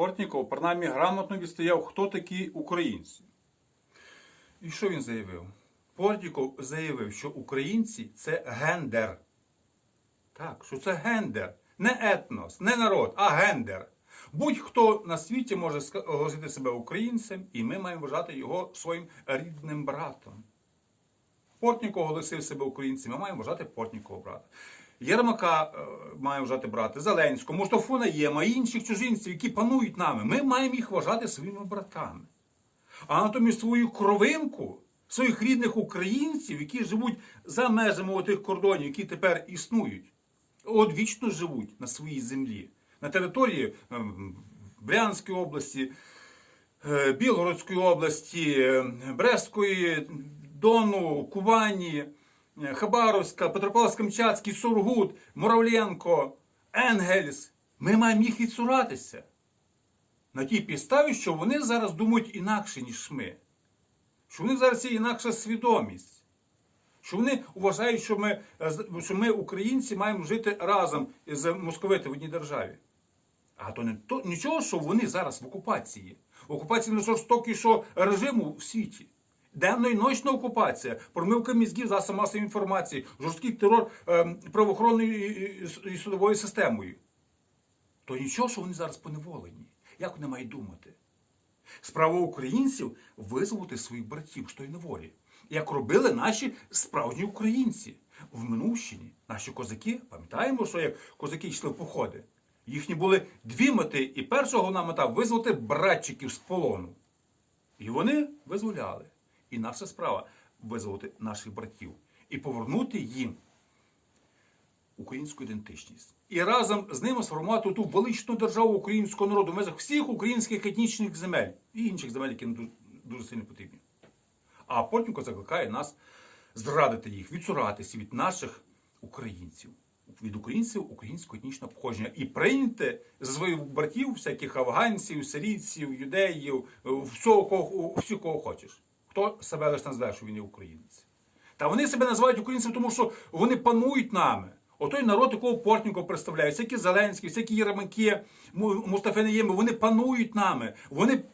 Портніков принаймні грамотно відстояв, хто такі українці. І що він заявив? Портніков заявив, що українці це гендер. Так, що це гендер. Не етнос, не народ, а гендер. Будь-хто на світі може оголосити себе українцем, і ми маємо вважати його своїм рідним братом. Портніков оголосив себе українцем, ми маємо вважати Портнікова брата. Єрмака е, маємо вважати брати, Зеленського, Мустафу Наєма інших чужинців, які панують нами. Ми маємо їх вважати своїми братами. А натомість свою кровинку, своїх рідних українців, які живуть за межами тих кордонів, які тепер існують, от вічно живуть на своїй землі, на території ем, Брянської області, е, Білгородської області, е, Брестської, Дону, Кубані, Хабаровська, Петропавловськ-Камчатський, Сургут, Муравленко, Енгельс. Ми маємо їх відсуратися на тій підставі, що вони зараз думають інакше, ніж ми. Що в них зараз є інакша свідомість. Що вони вважають, що ми, е, що ми, українці, маємо жити разом з московити в одній державі. А то не то нічого, що вони зараз в окупації. В окупації не жорстокішого режиму в світі. Денно і ночна окупація, промивка мізків засобів масової інформації, жорсткий терор ем, правоохоронною і, судовою системою. То нічого, що вони зараз поневолені. Як вони мають думати? Справа українців визволити своїх братів з тої неволі. Як робили наші справжні українці в минувщині. Наші козаки, пам'ятаємо, що як козаки йшли в походи. Їхні були дві мети, і перша головна мета визволити братчиків з полону. І вони визволяли. І наша справа визволити наших братів і повернути їм українську ідентичність. І разом з ними сформувати ту величну державу українського народу в межах всіх українських етнічних земель і інших земель, які нам дуже, сильно потрібні. А Портненко закликає нас зрадити їх, відсуратися від наших українців, від українців українського етнічного походження і прийняти за своїх братів всяких афганців, сирійців, юдеїв, всього, кого, всіх, кого хочеш. Хто себе лише назве, що він є українець. Та вони себе називають українцями, тому що вони панують нами. Отой народ, якого Портніков представляє, всякі Зеленські, всякі Єрмаки, Му- Мустафа вони панують нами. Вони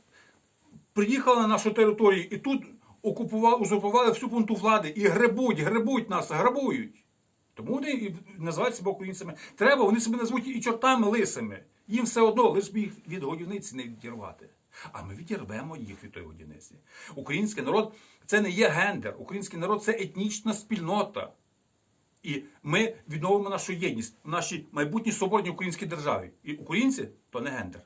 приїхали на нашу територію і тут окупували, узурпували всю пункту влади і гребуть, гребуть нас, грабують. Тому вони і називають себе українцями. Треба, вони себе назвуть і чортами лисими. Їм все одно, лиш би їх від годівниці не відірвати. А ми відірвемо їх від тої годівниці. Український народ це не є гендер. Український народ це етнічна спільнота. І ми відновимо нашу єдність в нашій майбутній свободній українській державі. І українці то не гендер.